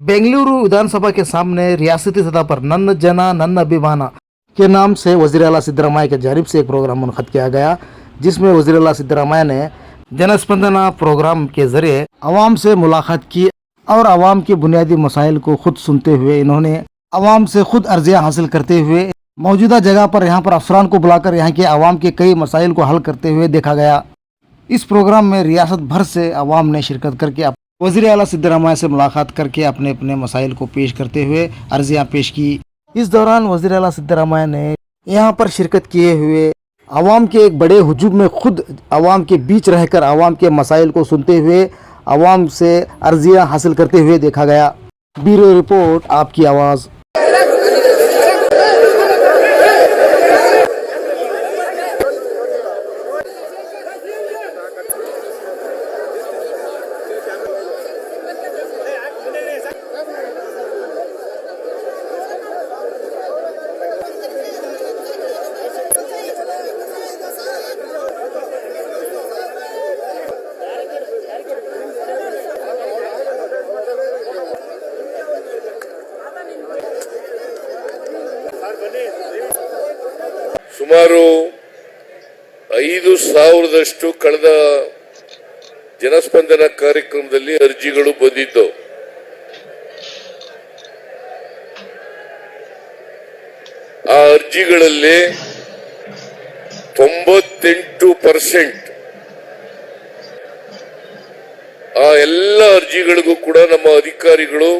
बेंगलुरु विधानसभा के सामने रियासती सतह पर नन्न जना नन्न अभिमाना के नाम से वज़ीर अला सिद्धरामैया की जानब से एक प्रोग्राम मुनद किया गया, जिसमें वज़ीर अला सिद्धरामैया ने जनस्पंदना प्रोग्राम के ज़रिए आवाम से मुलाकात की और आवाम के बुनियादी मसाइल को खुद सुनते हुए इन्होंने आवाम से खुद अर्जियाँ हासिल करते हुए मौजूदा जगह पर यहाँ पर अफसरान को बुलाकर यहाँ के आवाम के कई मसाइल को हल करते हुए देखा गया। इस प्रोग्राम में रियासत भर से आवाम ने शिरकत करके وزیر اعلیٰ صدرامہ سے ملاقات کر کے اپنے اپنے مسائل کو پیش کرتے ہوئے عرضیاں پیش کی۔ اس دوران وزیر اعلیٰ صدرامہ نے یہاں پر شرکت کیے ہوئے عوام کے ایک بڑے ہجوم میں خود عوام کے بیچ رہ کر عوام کے مسائل کو سنتے ہوئے عوام سے عرضیاں حاصل کرتے ہوئے دیکھا گیا۔ بیرو رپورٹ، آپ کی آواز۔ ಸುಮಾರು ಐದು ಸಾವಿರದಷ್ಟು ಕಳೆದ ಜನಸ್ಪಂದನ ಕಾರ್ಯಕ್ರಮದಲ್ಲಿ ಅರ್ಜಿಗಳು ಬಂದಿದ್ದವು ಆ ಅರ್ಜಿಗಳಲ್ಲಿ ತೊಂಬತ್ತೆಂಟು ಪರ್ಸೆಂಟ್ ಆ ಎಲ್ಲ ಅರ್ಜಿಗಳಿಗೂ ಕೂಡ ನಮ್ಮ ಅಧಿಕಾರಿಗಳು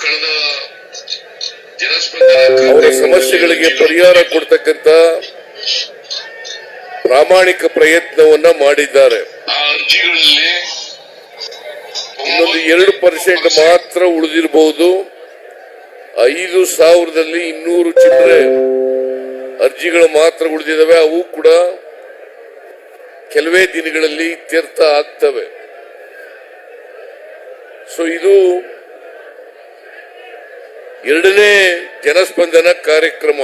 ಕಳೆದ ಅವರ ಸಮಸ್ಯೆಗಳಿಗೆ ಪರಿಹಾರ ಕೊಡ್ತಕ್ಕಂತ ಪ್ರಾಮಾಣಿಕ ಪ್ರಯತ್ನವನ್ನ ಮಾಡಿದ್ದಾರೆ. ಇನ್ನೊಂದು ಎರಡು ಪರ್ಸೆಂಟ್ ಮಾತ್ರ ಉಳಿದಿರಬಹುದು ಐದು ಸಾವಿರದಲ್ಲಿ ಇನ್ನೂರು ಚಿಲ್ಲರೆ ಅರ್ಜಿಗಳು ಮಾತ್ರ ಉಳಿದಿದ್ದಾವೆ. ಅವು ಕೂಡ ಕೆಲವೇ ದಿನಗಳಲ್ಲಿ ಇತ್ಯರ್ಥ ಆಗ್ತವೆ. ಸೊ ಇದು ಎರಡನೇ ಜನಸ್ಪಂದನ ಕಾರ್ಯಕ್ರಮ.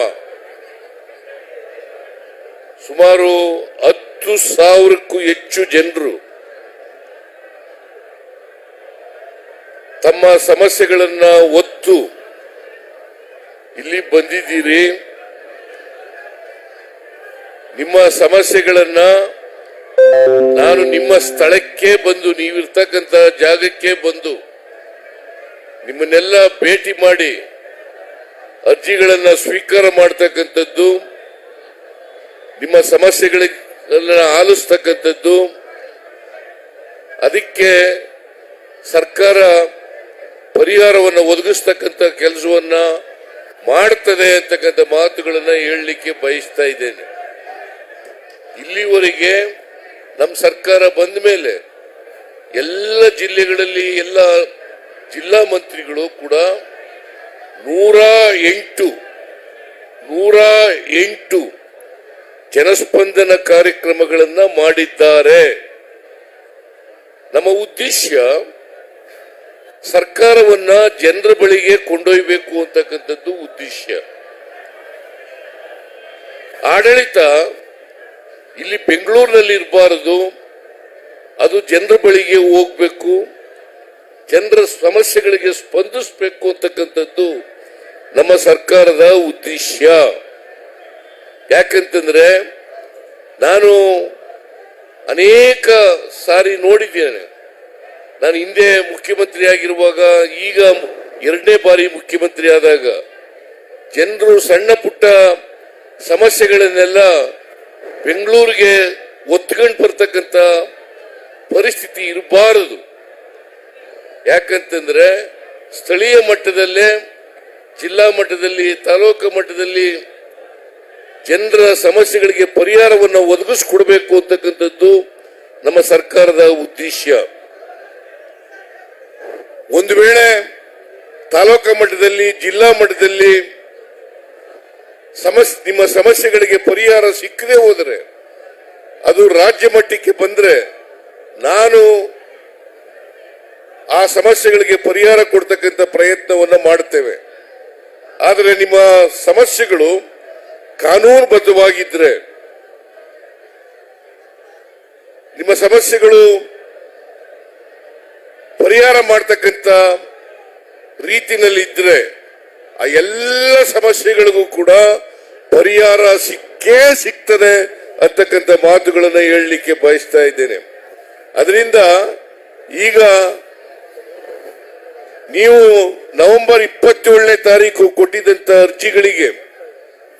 ಸುಮಾರು ಹತ್ತು ಸಾವಿರಕ್ಕೂ ಹೆಚ್ಚು ಜನರು ತಮ್ಮ ಸಮಸ್ಯೆಗಳನ್ನ ಒತ್ತು ಇಲ್ಲಿ ಬಂದಿದ್ದೀರಿ. ನಿಮ್ಮ ಸಮಸ್ಯೆಗಳನ್ನ ನಾನು ನಿಮ್ಮ ಸ್ಥಳಕ್ಕೆ ಬಂದು, ನೀವಿರ್ತಕ್ಕಂಥ ಜಾಗಕ್ಕೆ ಬಂದು ನಿಮ್ಮನ್ನೆಲ್ಲ ಭೇಟಿ ಮಾಡಿ ಅರ್ಜಿಗಳನ್ನ ಸ್ವೀಕಾರ ಮಾಡ್ತಕ್ಕಂಥದ್ದು, ನಿಮ್ಮ ಸಮಸ್ಯೆಗಳನ್ನ ಆಲಿಸ್ತಕ್ಕಂಥದ್ದು, ಅದಕ್ಕೆ ಸರ್ಕಾರ ಪರಿಹಾರವನ್ನು ಒದಗಿಸ್ತಕ್ಕಂಥ ಕೆಲಸವನ್ನ ಮಾಡ್ತದೆ ಅಂತಕ್ಕಂಥ ಮಾತುಗಳನ್ನ ಹೇಳಲಿಕ್ಕೆ ಬಯಸ್ತಾ ಇದ್ದೇನೆ. ಇಲ್ಲಿವರೆಗೆ ನಮ್ಮ ಸರ್ಕಾರ ಬಂದ ಮೇಲೆ ಎಲ್ಲ ಜಿಲ್ಲೆಗಳಲ್ಲಿ ಎಲ್ಲ ಜಿಲ್ಲಾ ಮಂತ್ರಿಗಳು ಕೂಡ ನೂರ ಎಂಟು ನೂರ ಎಂಟು ಜನಸ್ಪಂದನ ಕಾರ್ಯಕ್ರಮಗಳನ್ನ ಮಾಡಿದ್ದಾರೆ. ನಮ್ಮ ಉದ್ದೇಶ ಸರ್ಕಾರವನ್ನ ಜನರ ಬಳಿಗೆ ಕೊಂಡೊಯ್ಯಬೇಕು ಅಂತಕ್ಕಂಥದ್ದು ಉದ್ದೇಶ ಆಡಳಿತ ಇಲ್ಲಿ ಬೆಂಗಳೂರಿನಲ್ಲಿ ಇರಬಾರದು ಅದು ಜನರ ಬಳಿಗೆ ಹೋಗ್ಬೇಕು, ಜನರ ಸಮಸ್ಯೆಗಳಿಗೆ ಸ್ಪಂದಿಸಬೇಕು ಅಂತಕ್ಕಂಥದ್ದು ನಮ್ಮ ಸರ್ಕಾರದ ಉದ್ದೇಶ ಯಾಕಂತಂದ್ರೆ ನಾನು ಅನೇಕ ಸಾರಿ ನೋಡಿದ್ದೇನೆ. ನಾನು ಹಿಂದೆ ಮುಖ್ಯಮಂತ್ರಿ ಆಗಿರುವಾಗ ಈಗ ಎರಡನೇ ಬಾರಿ ಮುಖ್ಯಮಂತ್ರಿ ಆದಾಗ ಜನರು ಸಣ್ಣ ಪುಟ್ಟ ಸಮಸ್ಯೆಗಳನ್ನೆಲ್ಲ ಬೆಂಗಳೂರಿಗೆ ಒತ್ಕೊಂಡು ಬರ್ತಕ್ಕಂಥ ಪರಿಸ್ಥಿತಿ ಇರಬಾರದು. ಯಾಕಂತಂದ್ರೆ ಸ್ಥಳೀಯ ಮಟ್ಟದಲ್ಲೇ ಜಿಲ್ಲಾ ಮಟ್ಟದಲ್ಲಿ, ತಾಲೂಕು ಮಟ್ಟದಲ್ಲಿ ಜನರ ಸಮಸ್ಯೆಗಳಿಗೆ ಪರಿಹಾರವನ್ನು ಒದಗಿಸಿಕೊಡಬೇಕು ಅಂತಕ್ಕಂಥದ್ದು ನಮ್ಮ ಸರ್ಕಾರದ ಉದ್ದೇಶ. ಒಂದು ವೇಳೆ ತಾಲೂಕು ಮಟ್ಟದಲ್ಲಿ, ಜಿಲ್ಲಾ ಮಟ್ಟದಲ್ಲಿ ಸಮಸ್ಯೆ ನಿಮ್ಮ ಸಮಸ್ಯೆಗಳಿಗೆ ಪರಿಹಾರ ಸಿಕ್ಕದೆ ಹೋದರೆ, ಅದು ರಾಜ್ಯ ಮಟ್ಟಕ್ಕೆ ಬಂದರೆ ನಾನು ಆ ಸಮಸ್ಯೆಗಳಿಗೆ ಪರಿಹಾರ ಕೊಡ್ತಕ್ಕಂಥ ಪ್ರಯತ್ನವನ್ನು ಮಾಡುತ್ತೇವೆ. ಆದರೆ ನಿಮ್ಮ ಸಮಸ್ಯೆಗಳು ಕಾನೂನುಬದ್ಧವಾಗಿದ್ರೆ ನಿಮ್ಮ ಸಮಸ್ಯೆಗಳು ಪರಿಹಾರ ಮಾಡತಕ್ಕಂತ ರೀತಿನಲ್ಲಿ ಇದ್ರೆ ಆ ಎಲ್ಲ ಸಮಸ್ಯೆಗಳಿಗೂ ಕೂಡ ಪರಿಹಾರ ಸಿಕ್ಕೇ ಸಿಗ್ತದೆ ಅಂತಕ್ಕಂಥ ಮಾತುಗಳನ್ನ ಹೇಳಲಿಕ್ಕೆ ಬಯಸ್ತಾ ಇದ್ದೇನೆ. ಅದರಿಂದ ಈಗ ನೀವು ನವೆಂಬರ್ ಇಪ್ಪತ್ತೇಳನೇ ತಾರೀಕು ಕೊಟ್ಟಿದ್ದಂತ ಅರ್ಜಿಗಳಿಗೆ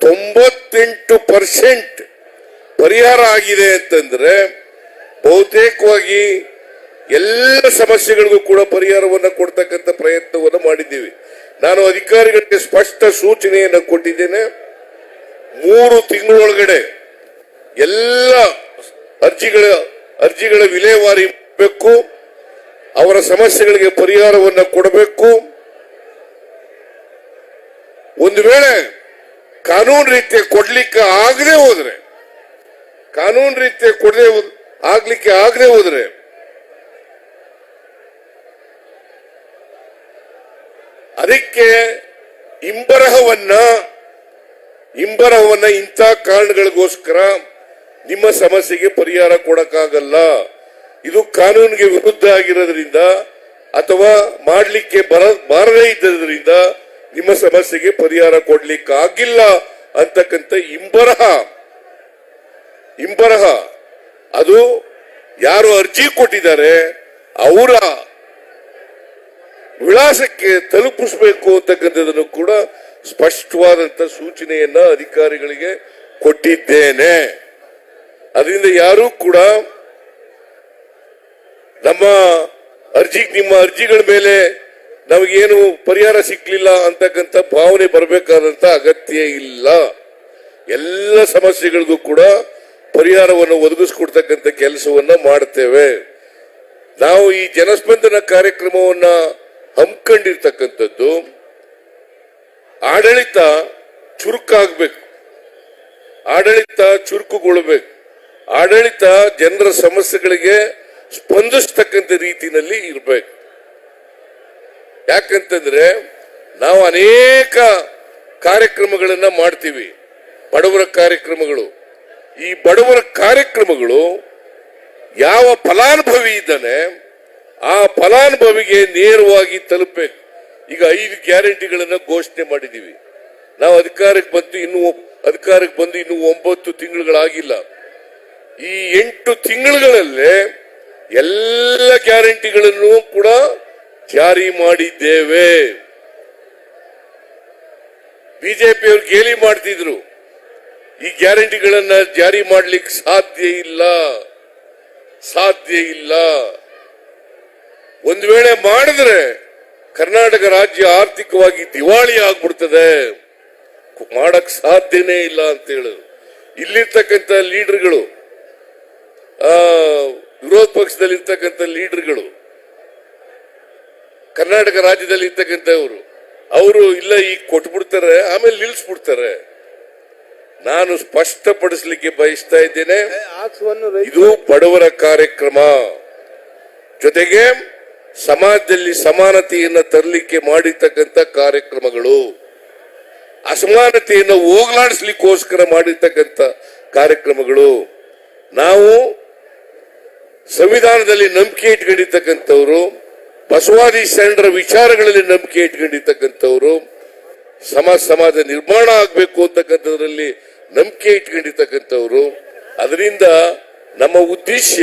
ತೊಂಬತ್ತೆಂಟು ಪರ್ಸೆಂಟ್ ಪರಿಹಾರ ಆಗಿದೆ ಅಂತಂದ್ರೆ ಬಹುತೇಕವಾಗಿ ಎಲ್ಲ ಸಮಸ್ಯೆಗಳಿಗೂ ಕೂಡ ಪರಿಹಾರವನ್ನು ಕೊಡ್ತಕ್ಕಂಥ ಪ್ರಯತ್ನವನ್ನು ಮಾಡಿದ್ದೀವಿ. ನಾನು ಅಧಿಕಾರಿಗಳಿಗೆ ಸ್ಪಷ್ಟ ಸೂಚನೆಯನ್ನು ಕೊಟ್ಟಿದ್ದೇನೆ. ಮೂರು ತಿಂಗಳೊಳಗಡೆ ಎಲ್ಲ ಅರ್ಜಿಗಳ ಅರ್ಜಿಗಳ ವಿಲೇವಾರಿ ಮಾಡಬೇಕು. ಅವರ ಸಮಸ್ಯೆಗಳಿಗೆ ಪರಿಹಾರವನ್ನು ಕೊಡಬೇಕು. ಒಂದು ವೇಳೆ ಕಾನೂನು ರೀತಿಯ ಕೊಡ್ಲಿಕ್ಕೆ ಆಗದೆ ಹೋದ್ರೆ, ಕಾನೂನು ರೀತಿಯ ಕೊಡದೆ ಆಗ್ಲಿಕ್ಕೆ ಆಗದೆ ಹೋದ್ರೆ, ಅದಕ್ಕೆ ಇಂಬರಹವನ್ನ ಇಂಬರಹವನ್ನ ಇಂಥ ಕಾರಣಗಳಿಗೋಸ್ಕರ ನಿಮ್ಮ ಸಮಸ್ಯೆಗೆ ಪರಿಹಾರ ಕೊಡಕ್ಕಾಗಲ್ಲ. ಇದು ಕಾನೂನಿಗೆ ವಿರುದ್ಧ ಆಗಿರೋದ್ರಿಂದ ಅಥವಾ ಮಾಡಲಿಕ್ಕೆ ಬರ, ಬಾರದೇ ಇದ್ದರಿಂದ ನಿಮ್ಮ ಸಮಸ್ಯೆಗೆ ಪರಿಹಾರ ಕೊಡ್ಲಿಕ್ಕಾಗಿಲ್ಲ ಅಂತಕ್ಕಂಥ ಇಂಬರಹ. ಇಂಬರಹ. ಅದು ಯಾರು ಅರ್ಜಿ ಕೊಟ್ಟಿದ್ದಾರೆ, ಅವರ ವಿಳಾಸಕ್ಕೆ ತಲುಪಿಸಬೇಕು ಅಂತಕ್ಕಂಥದನ್ನು ಕೂಡ ಸ್ಪಷ್ಟವಾದಂತ ಸೂಚನೆಯನ್ನ ಅಧಿಕಾರಿಗಳಿಗೆ ಕೊಟ್ಟಿದ್ದೇನೆ. ಅದರಿಂದ ಯಾರೂ ಕೂಡ ನಮ್ಮ ಅರ್ಜಿ, ನಿಮ್ಮ ಅರ್ಜಿಗಳ ಮೇಲೆ ನಮಗೇನು ಪರಿಹಾರ ಸಿಗ್ಲಿಲ್ಲ ಅಂತಕ್ಕಂಥ ಭಾವನೆ ಬರಬೇಕಾದಂತ ಅಗತ್ಯ ಇಲ್ಲ. ಎಲ್ಲ ಸಮಸ್ಯೆಗಳಿಗೂ ಕೂಡ ಪರಿಹಾರವನ್ನು ಒದಗಿಸ್ಕೊಡ್ತಕ್ಕಂಥ ಕೆಲಸವನ್ನ ಮಾಡ್ತೇವೆ. ನಾವು ಈ ಜನಸ್ಪಂದನ ಕಾರ್ಯಕ್ರಮವನ್ನ ಹಮ್ಮಿಕೊಂಡಿರ್ತಕ್ಕಂಥದ್ದು ಆಡಳಿತ ಚುರುಕಾಗಬೇಕು. ಆಡಳಿತ ಚುರುಕುಗೊಳ್ಬೇಕು. ಆಡಳಿತ ಜನರ ಸಮಸ್ಯೆಗಳಿಗೆ ಸ್ಪಂದಿಸ್ತಕ್ಕಂಥ ರೀತಿಯಲ್ಲಿ ಇರಬೇಕು. ಯಾಕಂತಂದ್ರೆ ನಾವು ಅನೇಕ ಕಾರ್ಯಕ್ರಮಗಳನ್ನ ಮಾಡ್ತೀವಿ. ಬಡವರ ಕಾರ್ಯಕ್ರಮಗಳು. ಈ ಬಡವರ ಕಾರ್ಯಕ್ರಮಗಳು ಯಾವ ಫಲಾನುಭವಿ ಇದ್ದಾನೆ, ಆ ಫಲಾನುಭವಿಗೆ ನೇರವಾಗಿ ತಲುಪಬೇಕು. ಈಗ ಐದು ಗ್ಯಾರಂಟಿಗಳನ್ನ ಘೋಷಣೆ ಮಾಡಿದೀವಿ. ನಾವು ಅಧಿಕಾರಕ್ಕೆ ಬಂದು ಇನ್ನು ಅಧಿಕಾರಕ್ಕೆ ಬಂದು ಇನ್ನು ಒಂಬತ್ತು ತಿಂಗಳುಗಳಾಗಿಲ್ಲ. ಈ ಎಂಟು ತಿಂಗಳುಗಳಲ್ಲೇ ಎಲ್ಲ ಗ್ಯಾರಂಟಿಗಳನ್ನು ಕೂಡ ಜಾರಿ ಮಾಡಿದ್ದೇವೆ. ಬಿಜೆಪಿಯವರು ಗೇಲಿ ಮಾಡ್ತಿದ್ರು. ಈ ಗ್ಯಾರಂಟಿಗಳನ್ನ ಜಾರಿ ಮಾಡ್ಲಿಕ್ಕೆ ಸಾಧ್ಯ ಇಲ್ಲ. ಸಾಧ್ಯ ಇಲ್ಲ. ಒಂದು ವೇಳೆ ಮಾಡಿದ್ರೆ ಕರ್ನಾಟಕ ರಾಜ್ಯ ಆರ್ಥಿಕವಾಗಿ ದಿವಾಳಿ ಆಗ್ಬಿಡ್ತದೆ. ಮಾಡಕ್ ಸಾಧ್ಯನೇ ಇಲ್ಲ ಅಂತ ಹೇಳಿದ್ರು ಇಲ್ಲಿರ್ತಕ್ಕಂಥ ಲೀಡರ್ಗಳು ವಿರೋಧ ಪಕ್ಷದಲ್ಲಿ ಇರ್ತಕ್ಕಂಥ ಲೀಡರ್ಗಳು ಕರ್ನಾಟಕ ರಾಜ್ಯದಲ್ಲಿ ಇರ್ತಕ್ಕಂಥವ್ರು ಅವರು ಇಲ್ಲ ಈಗ ಕೊಟ್ಬಿಡ್ತಾರೆ ಆಮೇಲೆ ನಿಲ್ಲಿಸ್ಬಿಡ್ತಾರೆ ನಾನು ಸ್ಪಷ್ಟಪಡಿಸಲಿಕ್ಕೆ ಬಯಸ್ತಾ ಇದ್ದೇನೆ ಇದು ಬಡವರ ಕಾರ್ಯಕ್ರಮ. ಜೊತೆಗೆ ಸಮಾಜದಲ್ಲಿ ಸಮಾನತೆಯನ್ನ ತರಲಿಕ್ಕೆ ಮಾಡಿರ್ತಕ್ಕಂಥ ಕಾರ್ಯಕ್ರಮಗಳು. ಅಸಮಾನತೆಯನ್ನು ಹೋಗ್ಲಾಡಿಸ್ಲಿಕ್ಕೋಸ್ಕರ ಮಾಡಿರ್ತಕ್ಕಂಥ ಕಾರ್ಯಕ್ರಮಗಳು. ನಾವು ಸಂವಿಧಾನದಲ್ಲಿ ನಂಬಿಕೆ ಇಟ್ಕೊಂಡಿರ್ತಕ್ಕಂಥವ್ರು, ಬಸವಾದಿ ಶರಣರ ವಿಚಾರಗಳಲ್ಲಿ ನಂಬಿಕೆ ಇಟ್ಕೊಂಡಿರ್ತಕ್ಕಂಥವ್ರು ಸಮಾಜ ಸಮಾಜ ನಿರ್ಮಾಣ ಆಗಬೇಕು ಅಂತಕ್ಕಂಥದ್ರಲ್ಲಿ ನಂಬಿಕೆ ಇಟ್ಕೊಂಡಿರ್ತಕ್ಕಂಥವ್ರು. ಅದರಿಂದ ನಮ್ಮ ಉದ್ದೇಶ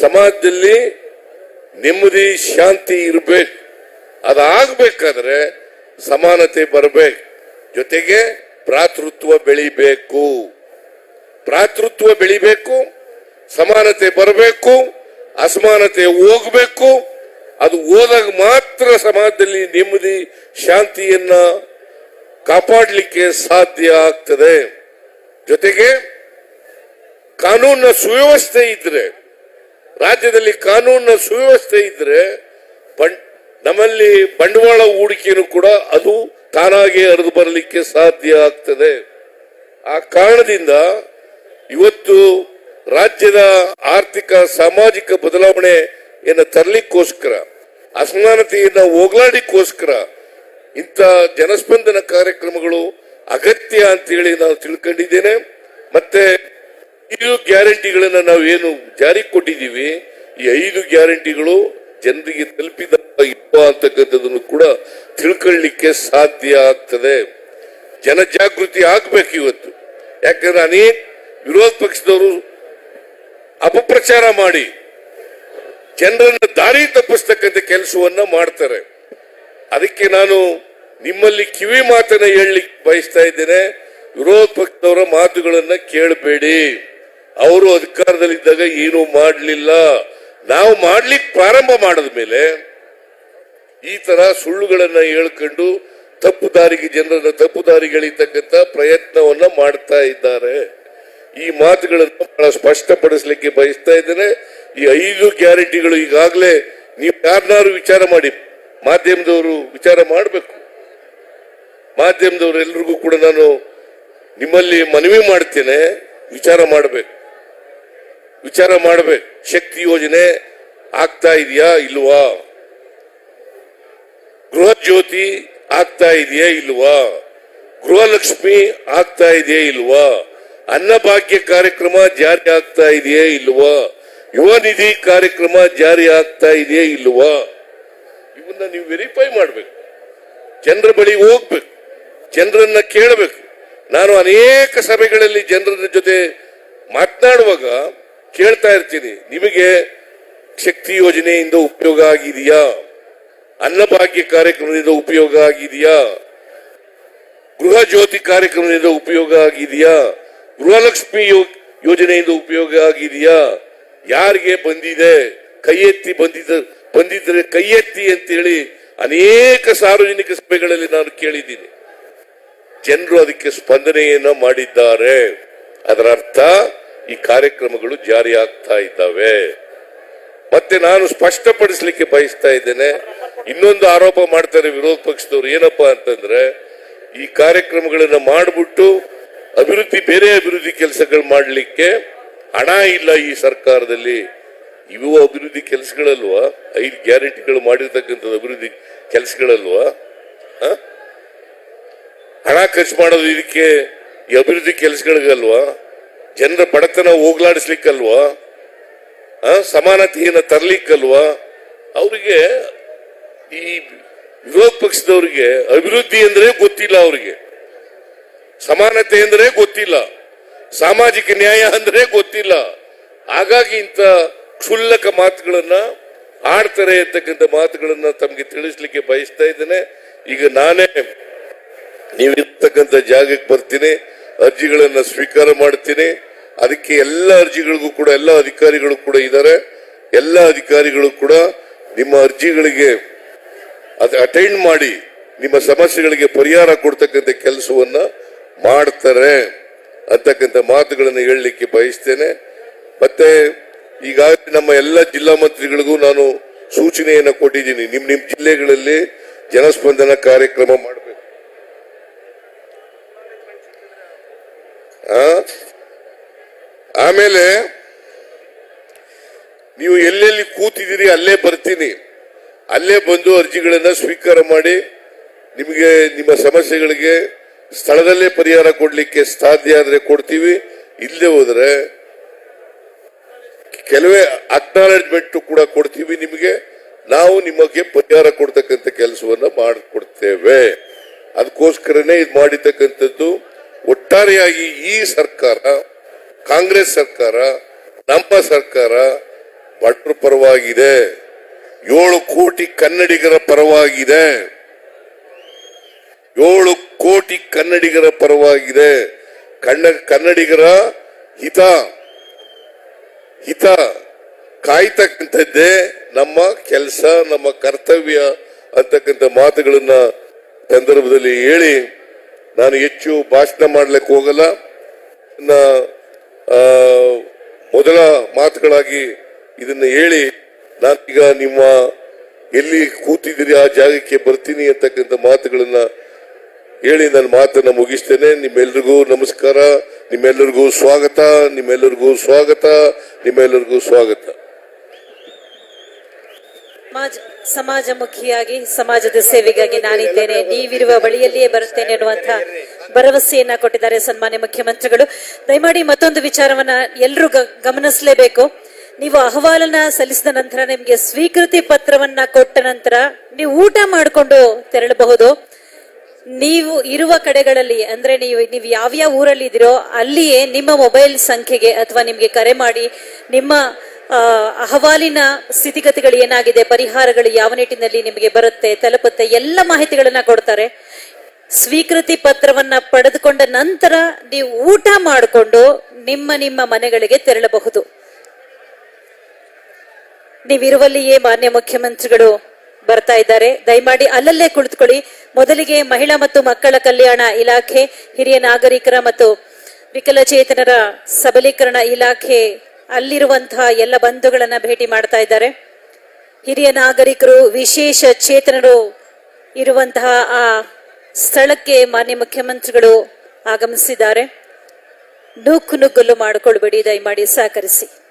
ಸಮಾಜದಲ್ಲಿ ನೆಮ್ಮದಿ, ಶಾಂತಿ ಇರಬೇಕು. ಅದಾಗಬೇಕಾದ್ರೆ ಸಮಾನತೆ ಬರಬೇಕು. ಜೊತೆಗೆ ಪ್ರಾತೃತ್ವ ಬೆಳಿಬೇಕು. ಪ್ರಾತೃತ್ವ ಬೆಳಿಬೇಕು ಸಮಾನತೆ ಬರಬೇಕು, ಅಸಮಾನತೆ ಹೋಗಬೇಕು, ಅದು ಹೋದಾಗ ಮಾತ್ರ ಸಮಾಜದಲ್ಲಿ ನೆಮ್ಮದಿ, ಶಾಂತಿಯನ್ನ ಕಾಪಾಡಲಿಕ್ಕೆ ಸಾಧ್ಯ ಆಗ್ತದೆ. ಜೊತೆಗೆ ಕಾನೂನಿನ ಸುವ್ಯವಸ್ಥೆ ಇದ್ರೆ, ರಾಜ್ಯದಲ್ಲಿ ಕಾನೂನಿನ ಸುವ್ಯವಸ್ಥೆ ಇದ್ರೆ ನಮ್ಮಲ್ಲಿ ಬಂಡವಾಳ ಹೂಡಿಕೆಯನ್ನು ಕೂಡ ಅದು ತಾನಾಗೆ ಹರಿದು ಬರಲಿಕ್ಕೆ ಸಾಧ್ಯ ಆಗ್ತದೆ. ಆ ಕಾರಣದಿಂದ ಇವತ್ತು ರಾಜ್ಯದ ಆರ್ಥಿಕ, ಸಾಮಾಜಿಕ ಬದಲಾವಣೆಯನ್ನು ತರಲಿಕ್ಕೋಸ್ಕರ, ಅಸಮಾನತೆಯನ್ನ ಹೋಗ್ಲಾಡಿಕ್ಕೋಸ್ಕರ ಇಂಥ ಜನಸ್ಪಂದನ ಕಾರ್ಯಕ್ರಮಗಳು ಅಗತ್ಯ ಅಂತೇಳಿ ನಾನು ತಿಳ್ಕೊಂಡಿದ್ದೇನೆ. ಮತ್ತೆ ಐದು ಗ್ಯಾರಂಟಿಗಳನ್ನ ನಾವು ಏನು ಜಾರಿಗೆ ಕೊಟ್ಟಿದ್ದೀವಿ. ಈ ಐದು ಗ್ಯಾರಂಟಿಗಳು ಜನರಿಗೆ ತಲುಪಿದ ಇಲ್ವಾ ಅಂತಕ್ಕಂಥದ್ದನ್ನು ಕೂಡ ತಿಳ್ಕೊಳ್ಳಿಕ್ಕೆ ಸಾಧ್ಯ ಆಗ್ತದೆ. ಜನಜಾಗೃತಿ ಆಗ್ಬೇಕು ಇವತ್ತು. ಯಾಕಂದ್ರೆ ಅನೇಕ ವಿರೋಧ ಪಕ್ಷದವರು ಅಪಪ್ರಚಾರ ಮಾಡಿ ಜನರನ್ನು ದಾರಿ ತಪ್ಪಿಸ್ತಕ್ಕಂಥ ಕೆಲಸವನ್ನ ಮಾಡ್ತಾರೆ. ಅದಕ್ಕೆ ನಾನು ನಿಮ್ಮಲ್ಲಿ ಕಿವಿ ಮಾತನ್ನ ಹೇಳಲಿಕ್ಕೆ ಬಯಸ್ತಾ ಇದ್ದೇನೆ. ವಿರೋಧ ಪಕ್ಷದವರ ಮಾತುಗಳನ್ನ ಕೇಳಬೇಡಿ. ಅವರು ಅಧಿಕಾರದಲ್ಲಿದ್ದಾಗ ಏನು ಮಾಡಲಿಲ್ಲ. ನಾವು ಮಾಡ್ಲಿಕ್ಕೆ ಪ್ರಾರಂಭ ಮಾಡಿದ ಮೇಲೆ ಈ ತರ ಸುಳ್ಳುಗಳನ್ನ ಹೇಳ್ಕೊಂಡು ತಪ್ಪು ದಾರಿಗೆ, ಜನರನ್ನ ತಪ್ಪು ದಾರಿಗೆಳಿತಕ್ಕಂತ ಪ್ರಯತ್ನವನ್ನ ಮಾಡ್ತಾ ಇದ್ದಾರೆ. ಈ ಮಾತುಗಳನ್ನು ಬಹಳ ಸ್ಪಷ್ಟಪಡಿಸಲಿಕ್ಕೆ ಬಯಸ್ತಾ ಇದ್ದೇನೆ. ಈ ಐದು ಗ್ಯಾರಂಟಿಗಳು ಈಗಾಗಲೇ ನೀವು ಯಾರನ್ನಾರು ವಿಚಾರ ಮಾಡಿ, ಮಾಧ್ಯಮದವರು ವಿಚಾರ ಮಾಡಬೇಕು. ಮಾಧ್ಯಮದವರೆಲ್ಲರಿಗೂ ಕೂಡ ನಾನು ನಿಮ್ಮಲ್ಲಿ ಮನವಿ ಮಾಡ್ತೇನೆ, ವಿಚಾರ ಮಾಡಬೇಕು. ವಿಚಾರ ಮಾಡಬೇಕು. ಶಕ್ತಿ ಯೋಜನೆ ಆಗ್ತಾ ಇದೆಯಾ ಇಲ್ವಾ? ಗೃಹ ಜ್ಯೋತಿ ಆಗ್ತಾ ಇದೆಯಾ ಇಲ್ವಾ? ಗೃಹಲಕ್ಷ್ಮಿ ಆಗ್ತಾ ಇದೆಯಾ ಇಲ್ವಾ? ಅನ್ನಭಾಗ್ಯ ಕಾರ್ಯಕ್ರಮ ಜಾರಿ ಆಗ್ತಾ ಇದೆಯೇ ಇಲ್ವಾ? ಯುವ ನಿಧಿ ಕಾರ್ಯಕ್ರಮ ಜಾರಿ ಆಗ್ತಾ ಇದೆಯೇ ಇಲ್ವಾ? ಇವನ್ನ ನೀವು ವೆರಿಫೈ ಮಾಡಬೇಕು. ಜನರ ಬಳಿ ಹೋಗ್ಬೇಕು. ಜನರನ್ನ ಕೇಳಬೇಕು. ನಾನು ಅನೇಕ ಸಭೆಗಳಲ್ಲಿ ಜನರ ಜೊತೆ ಮಾತನಾಡುವಾಗ ಕೇಳ್ತಾ ಇರ್ತೀನಿ. ನಿಮಗೆ ಶಕ್ತಿ ಯೋಜನೆಯಿಂದ ಉಪಯೋಗ ಆಗಿದೆಯಾ? ಅನ್ನಭಾಗ್ಯ ಕಾರ್ಯಕ್ರಮದಿಂದ ಉಪಯೋಗ ಆಗಿದೆಯಾ? ಗೃಹ ಜ್ಯೋತಿ ಕಾರ್ಯಕ್ರಮದಿಂದ ಉಪಯೋಗ ಆಗಿದೆಯಾ? ಗೃಹಲಕ್ಷ್ಮಿ ಯೋಜನೆಯಿಂದ ಉಪಯೋಗ ಆಗಿದೆಯಾ? ಯಾರಿಗೆ ಬಂದಿದೆ? ಕೈ ಎತ್ತಿ ಬಂದಿದ್ದ ಬಂದಿದ್ರೆ ಕೈ ಎತ್ತಿ ಅಂತೇಳಿ ಅನೇಕ ಸಾರ್ವಜನಿಕ ಸಭೆಗಳಲ್ಲಿ ನಾನು ಕೇಳಿದ್ದೀನಿ. ಜನರು ಅದಕ್ಕೆ ಸ್ಪಂದನೆಯನ್ನ ಮಾಡಿದ್ದಾರೆ. ಅದರ ಅರ್ಥ ಈ ಕಾರ್ಯಕ್ರಮಗಳು ಜಾರಿ ಆಗ್ತಾ ಇದ್ದಾವೆ. ಮತ್ತೆ ನಾನು ಸ್ಪಷ್ಟಪಡಿಸಲಿಕ್ಕೆ ಬಯಸ್ತಾ ಇದ್ದೇನೆ. ಇನ್ನೊಂದು ಆರೋಪ ಮಾಡ್ತಾರೆ ವಿರೋಧ ಪಕ್ಷದವರು. ಏನಪ್ಪಾ ಅಂತಂದ್ರೆ ಈ ಕಾರ್ಯಕ್ರಮಗಳನ್ನ ಮಾಡಿಬಿಟ್ಟು ಅಭಿವೃದ್ಧಿ, ಬೇರೆ ಅಭಿವೃದ್ಧಿ ಕೆಲಸಗಳು ಮಾಡಲಿಕ್ಕೆ ಹಣ ಇಲ್ಲ ಈ ಸರ್ಕಾರದಲ್ಲಿ. ಇವು ಅಭಿವೃದ್ಧಿ ಕೆಲಸಗಳಲ್ವಾ? ಐದು ಗ್ಯಾರಂಟಿಗಳು ಮಾಡಿರ್ತಕ್ಕಂಥದ್ದು ಅಭಿವೃದ್ಧಿ ಕೆಲಸಗಳಲ್ವಾ? ಹಣ ಖರ್ಚು ಮಾಡೋದು ಇದಕ್ಕೆ ಈ ಅಭಿವೃದ್ಧಿ ಕೆಲಸಗಳಿಗಲ್ವಾ? ಜನರ ಬಡತನ ಹೋಗ್ಲಾಡಿಸ್ಲಿಕ್ಕಲ್ವಾ? ಸಮಾನತೆಯನ್ನು ತರಲಿಕ್ಕಲ್ವಾ? ಅವರಿಗೆ ಈ ವಿರೋಧ ಪಕ್ಷದವರಿಗೆ ಅಭಿವೃದ್ಧಿ ಅಂದ್ರೆ ಗೊತ್ತಿಲ್ಲ ಅವರಿಗೆ. ಸಮಾನತೆ ಅಂದ್ರೆ ಗೊತ್ತಿಲ್ಲ. ಸಾಮಾಜಿಕ ನ್ಯಾಯ ಅಂದ್ರೆ ಗೊತ್ತಿಲ್ಲ. ಹಾಗಾಗಿ ಇಂಥ ಕ್ಷುಲ್ಲಕ ಮಾತುಗಳನ್ನ ಆಡ್ತಾರೆ ಅಂತಕ್ಕಂಥ ಮಾತುಗಳನ್ನ ತಮಗೆ ತಿಳಿಸ್ಲಿಕ್ಕೆ ಬಯಸ್ತಾ ಇದ್ದೇನೆ. ಈಗ ನಾನೇ ನೀವಿರ್ತಕ್ಕಂಥ ಜಾಗಕ್ಕೆ ಬರ್ತೀನಿ, ಅರ್ಜಿಗಳನ್ನ ಸ್ವೀಕಾರ ಮಾಡ್ತೀನಿ. ಅದಕ್ಕೆ ಎಲ್ಲ ಅರ್ಜಿಗಳಿಗೂ ಕೂಡ, ಎಲ್ಲ ಅಧಿಕಾರಿಗಳು ಕೂಡ ಇದ್ದಾರೆ. ಎಲ್ಲ ಅಧಿಕಾರಿಗಳು ಕೂಡ ನಿಮ್ಮ ಅರ್ಜಿಗಳಿಗೆ ಅಟೆಂಡ್ ಮಾಡಿ, ನಿಮ್ಮ ಸಮಸ್ಯೆಗಳಿಗೆ ಪರಿಹಾರ ಕೊಡ್ತಕ್ಕಂಥ ಕೆಲಸವನ್ನ ಮಾಡ್ತಾರೆ ಅಂತಕ್ಕಂಥ ಮಾತುಗಳನ್ನು ಹೇಳಲಿಕ್ಕೆ ಬಯಸ್ತೇನೆ. ಮತ್ತೆ ಈಗಾಗಲೇ ನಮ್ಮ ಎಲ್ಲ ಜಿಲ್ಲಾ ಮಂತ್ರಿಗಳಿಗೂ ನಾನು ಸೂಚನೆಯನ್ನು ಕೊಟ್ಟಿದ್ದೀನಿ. ನಿಮ್ಮ ನಿಮ್ಮ ಜಿಲ್ಲೆಗಳಲ್ಲಿ ಜನಸ್ಪಂದನ ಕಾರ್ಯಕ್ರಮ ಮಾಡಬೇಕು. ಆಮೇಲೆ ನೀವು ಎಲ್ಲೆಲ್ಲಿ ಕೂತಿದ್ದೀರಿ ಅಲ್ಲೇ ಬರ್ತೀನಿ. ಅಲ್ಲೇ ಬಂದು ಅರ್ಜಿಗಳನ್ನ ಸ್ವೀಕಾರ ಮಾಡಿ ನಿಮಗೆ ನಿಮ್ಮ ಸಮಸ್ಯೆಗಳಿಗೆ ಸ್ಥಳದಲ್ಲೇ ಪರಿಹಾರ ಕೊಡಲಿಕ್ಕೆ ಸಾಧ್ಯ ಆದ್ರೆ ಕೊಡ್ತೀವಿ. ಇಲ್ಲದೆ ಹೋದ್ರೆ ಕೆಲವೇ ಅಕ್ನಾಲೆಜ್ಮೆಂಟ್ ಕೂಡ ಕೊಡ್ತೀವಿ ನಿಮಗೆ. ನಾವು ನಿಮಗೆ ಪರಿಹಾರ ಕೊಡ್ತಕ್ಕಂಥ ಕೆಲಸವನ್ನ ಮಾಡಿಕೊಡ್ತೇವೆ. ಅದಕ್ಕೋಸ್ಕರನೇ ಇದು ಮಾಡಿರ್ತಕ್ಕಂಥದ್ದು ಒಟ್ಟಾರೆಯಾಗಿ ಈ ಸರ್ಕಾರ, ಕಾಂಗ್ರೆಸ್ ಸರ್ಕಾರ, ನಮ್ಮ ಸರ್ಕಾರ ಭಟ್ರ ಪರವಾಗಿದೆ. ಏಳು ಕೋಟಿ ಕನ್ನಡಿಗರ ಪರವಾಗಿದೆ. ಏಳು ಕೋಟಿ ಕನ್ನಡಿಗರ ಪರವಾಗಿದೆ. ಕನ್ನ ಕನ್ನಡಿಗರ ಹಿತ ಹಿತ ಕಾಯ್ತಕ್ಕಂಥದ್ದೇ ನಮ್ಮ ಕೆಲಸ, ನಮ್ಮ ಕರ್ತವ್ಯ ಅಂತಕ್ಕಂಥ ಮಾತುಗಳನ್ನ ಸಂದರ್ಭದಲ್ಲಿ ಹೇಳಿ ನಾನು ಹೆಚ್ಚು ಭಾಷಣ ಮಾಡ್ಲಿಕ್ಕೆ ಹೋಗಲ್ಲ. ಮೊದಲ ಮಾತುಗಳಾಗಿ ಇದನ್ನ ಹೇಳಿ ನಾನೀಗ ನಿಮ್ಮ ಎಲ್ಲಿ ಕೂತಿದ್ದೀರಿ ಆ ಜಾಗಕ್ಕೆ ಬರ್ತೀನಿ ಅಂತಕ್ಕಂಥ ಮಾತುಗಳನ್ನ ಹೇಳಿ ನನ್ನ ಮಾತನ್ನ ಮುಗಿಸ್ತೇನೆ. ನಿಮ್ಮೆಲ್ರಿಗೂ ನಮಸ್ಕಾರ. ನಿಮ್ಮೆಲ್ಲರಿಗೂ ಸ್ವಾಗತ. ನಿಮ್ಮೆಲ್ಲರಿಗೂ ಸ್ವಾಗತ. ನಿಮ್ಮೆಲ್ಲರಿಗೂ ಸ್ವಾಗತ. ಸಮಾಜ, ಸಮಾಜಮುಖಿಯಾಗಿ, ಸಮಾಜದ ಸೇವೆಗಾಗಿ ನಾನಿದ್ದೇನೆ. ನೀವಿರುವ ಬಳಿಯಲ್ಲಿಯೇ ಬರುತ್ತೇನೆ ಎನ್ನುವಂತಹ ಭರವಸೆಯನ್ನ ಕೊಟ್ಟಿದ್ದಾರೆ ಸನ್ಮಾನ್ಯ ಮುಖ್ಯಮಂತ್ರಿಗಳು. ದಯಮಾಡಿ ಮತ್ತೊಂದು ವಿಚಾರವನ್ನ ಎಲ್ಲರೂ ಗಮನಿಸಲೇಬೇಕು. ನೀವು ಅಹವಾಲನ್ನ ಸಲ್ಲಿಸಿದ ನಂತರ ನಿಮ್ಗೆ ಸ್ವೀಕೃತಿ ಪತ್ರವನ್ನ ಕೊಟ್ಟ ನಂತರ ನೀವು ಊಟ ಮಾಡಿಕೊಂಡು ತೆರಳಬಹುದು. ನೀವು ಇರುವ ಕಡೆಗಳಲ್ಲಿ, ಅಂದ್ರೆ ನೀವು ನೀವು ಯಾವ್ಯಾವ ಊರಲ್ಲಿ ಇದ್ದೀರೋ ಅಲ್ಲಿಯೇ ನಿಮ್ಮ ಮೊಬೈಲ್ ಸಂಖ್ಯೆಗೆ ಅಥವಾ ನಿಮಗೆ ಕರೆ ಮಾಡಿ, ನಿಮ್ಮ ಅಹವಾಲಿನ ಸ್ಥಿತಿಗತಿಗಳು ಏನಾಗಿದೆ, ಪರಿಹಾರಗಳು ಯಾವ ನಿಟ್ಟಿನಲ್ಲಿ ನಿಮಗೆ ಬರುತ್ತೆ, ತಲುಪುತ್ತೆ, ಎಲ್ಲ ಮಾಹಿತಿಗಳನ್ನ ಕೊಡ್ತಾರೆ. ಸ್ವೀಕೃತಿ ಪತ್ರವನ್ನ ಪಡೆದುಕೊಂಡ ನಂತರ ನೀವು ಊಟ ಮಾಡಿಕೊಂಡು ನಿಮ್ಮ ನಿಮ್ಮ ಮನೆಗಳಿಗೆ ತೆರಳಬಹುದು. ನೀವಿರುವಲ್ಲಿಯೇ ಮಾನ್ಯ ಮುಖ್ಯಮಂತ್ರಿಗಳು ಬರ್ತಾ ಇದ್ದಾರೆ. ದಯಮಾಡಿ ಅಲ್ಲಲ್ಲೇ ಕುಳಿತುಕೊಳ್ಳಿ. ಮೊದಲಿಗೆ ಮಹಿಳಾ ಮತ್ತು ಮಕ್ಕಳ ಕಲ್ಯಾಣ ಇಲಾಖೆ, ಹಿರಿಯ ನಾಗರಿಕರ ಮತ್ತು ವಿಕಲಚೇತನರ ಸಬಲೀಕರಣ ಇಲಾಖೆ ಅಲ್ಲಿರುವಂತಹ ಎಲ್ಲ ಬಂಧುಗಳನ್ನ ಭೇಟಿ ಮಾಡ್ತಾ ಇದ್ದಾರೆ. ಹಿರಿಯ ನಾಗರಿಕರು, ವಿಶೇಷ ಚೇತನರು ಇರುವಂತಹ ಆ ಸ್ಥಳಕ್ಕೆ ಮಾನ್ಯ ಮುಖ್ಯಮಂತ್ರಿಗಳು ಆಗಮಿಸಿದ್ದಾರೆ. ನೂಕು ನುಗ್ಗಲು ಮಾಡಿಕೊಳ್ಬೇಡಿ. ದಯಮಾಡಿ ಸಹಕರಿಸಿ.